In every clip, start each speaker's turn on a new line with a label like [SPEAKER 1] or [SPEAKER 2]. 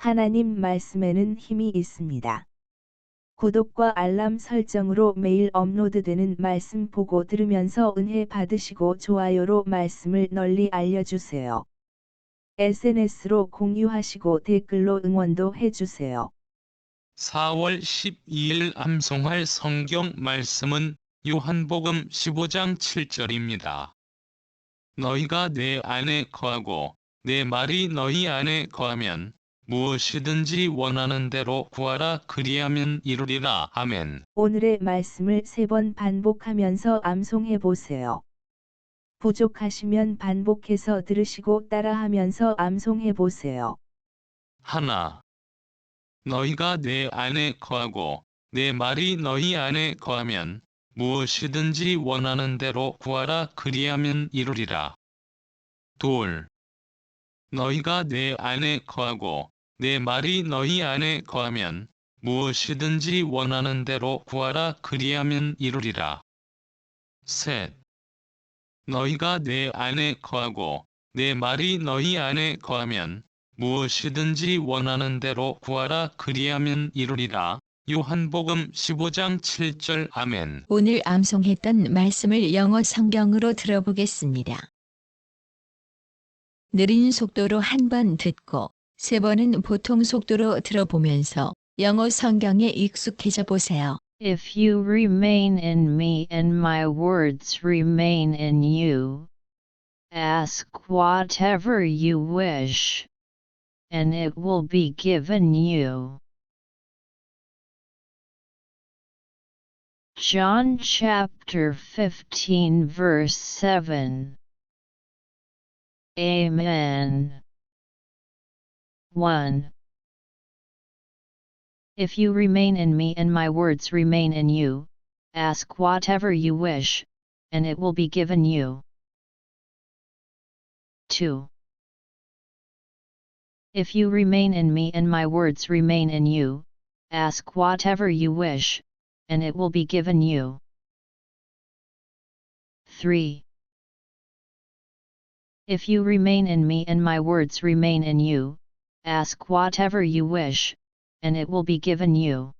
[SPEAKER 1] 하나님 말씀에는 힘이 있습니다. 구독과 알람 설정으로 매일 업로드되는 말씀 보고 들으면서 은혜 받으시고 좋아요로 말씀을 널리 알려주세요. SNS로 공유하시고 댓글로 응원도 해주세요.
[SPEAKER 2] 4월 12일 암송할 성경 말씀은 요한복음 15장 7절입니다. 너희가 내 안에 거하고 내 말이 너희 안에 거하면 무엇이든지 원하는 대로 구하라 그리하면 이루리라. 아멘.
[SPEAKER 1] 오늘의 말씀을 세 번 반복하면서 암송해 보세요. 부족하시면 반복해서 들으시고 따라하면서 암송해 보세요.
[SPEAKER 2] 하나. 너희가 내 안에 거하고 내 말이 너희 안에 거하면 무엇이든지 원하는 대로 구하라 그리하면 이루리라. 둘. 너희가 내 안에 거하고 내 말이 너희 안에 거하면 무엇이든지 원하는 대로 구하라 그리하면 이루리라. 셋. 너희가 내 안에 거하고 내 말이 너희 안에 거하면 무엇이든지 원하는 대로 구하라 그리하면 이루리라. 요한복음 15장 7절 아멘.
[SPEAKER 3] 오늘 암송했던 말씀을 영어 성경으로 들어보겠습니다. 느린 속도로 한 번 듣고 세 번은 보통 속도로 들어보면서 영어 성경에 익숙해져 보세요.
[SPEAKER 4] If you remain in me and my words remain in you, ask whatever you wish, and it will be given you. John chapter 15 verse 7 Amen. 1. If you remain in me and my words remain in you, ask whatever you wish, and it will be given you. 2. If you remain in me and my words remain in you, ask whatever you wish, and it will be given you. 3. If you remain in me and my words remain in you, ask whatever you wish, and it will be given you.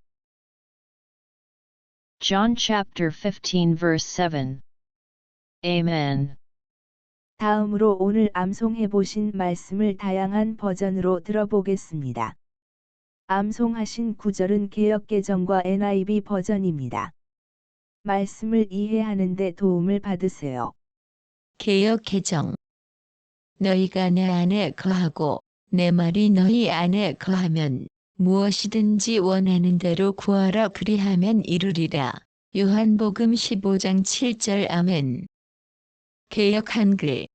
[SPEAKER 4] John chapter 15 verse 7 Amen.
[SPEAKER 1] 다음으로 오늘 암송해 보신 말씀을 다양한 버전으로 들어보겠습니다. 암송하신 구절은 개역 개정과 NIV 버전입니다. 말씀을 이해하는데 도움을 받으세요.
[SPEAKER 3] 개역 개정 너희가 내 안에 거하고 내 말이 너희 안에 거하면 무엇이든지 원하는 대로 구하라 그리하면 이루리라. 요한복음 15장 7절 아멘. 개역 한글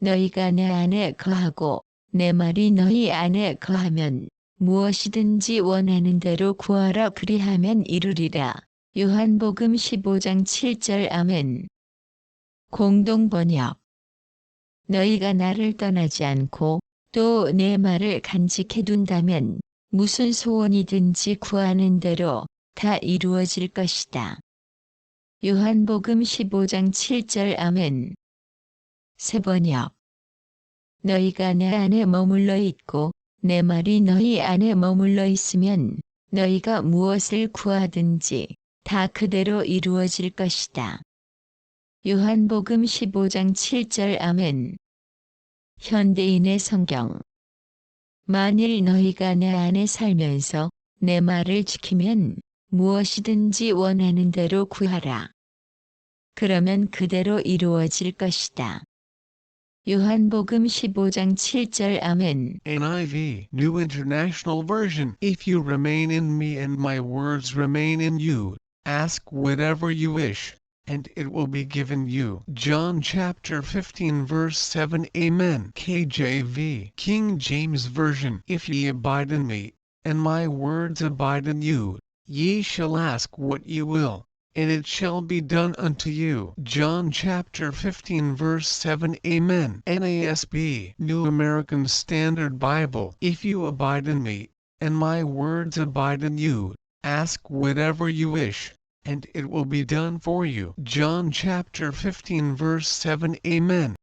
[SPEAKER 3] 너희가 내 안에 거하고 내 말이 너희 안에 거하면 무엇이든지 원하는 대로 구하라 그리하면 이루리라. 요한복음 15장 7절 아멘. 공동 번역 너희가 나를 떠나지 않고 또 내 말을 간직해 둔다면 무슨 소원이든지 구하는 대로 다 이루어질 것이다. 요한복음 15장 7절 아멘. 세 번역 너희가 내 안에 머물러 있고 내 말이 너희 안에 머물러 있으면 너희가 무엇을 구하든지 다 그대로 이루어질 것이다. 요한복음 15장 7절 아멘. 현대인의 성경 만일 너희가 내 안에 살면서 내 말을 지키면 무엇이든지 원하는 대로 구하라. 그러면 그대로 이루어질 것이다. 요한복음 15장 7절 아멘.
[SPEAKER 5] NIV, New International Version. If you remain in me and my words remain in you, ask whatever you wish, and it will be given you. John chapter 15 verse 7 Amen. KJV, King James Version. If ye abide in me, and my words abide in you, ye shall ask what ye will, and it shall be done unto you. John chapter 15 verse 7 Amen. NASB New American Standard Bible If you abide in me, and my words abide in you, ask whatever you wish, and it will be done for you. John chapter 15 verse 7 Amen.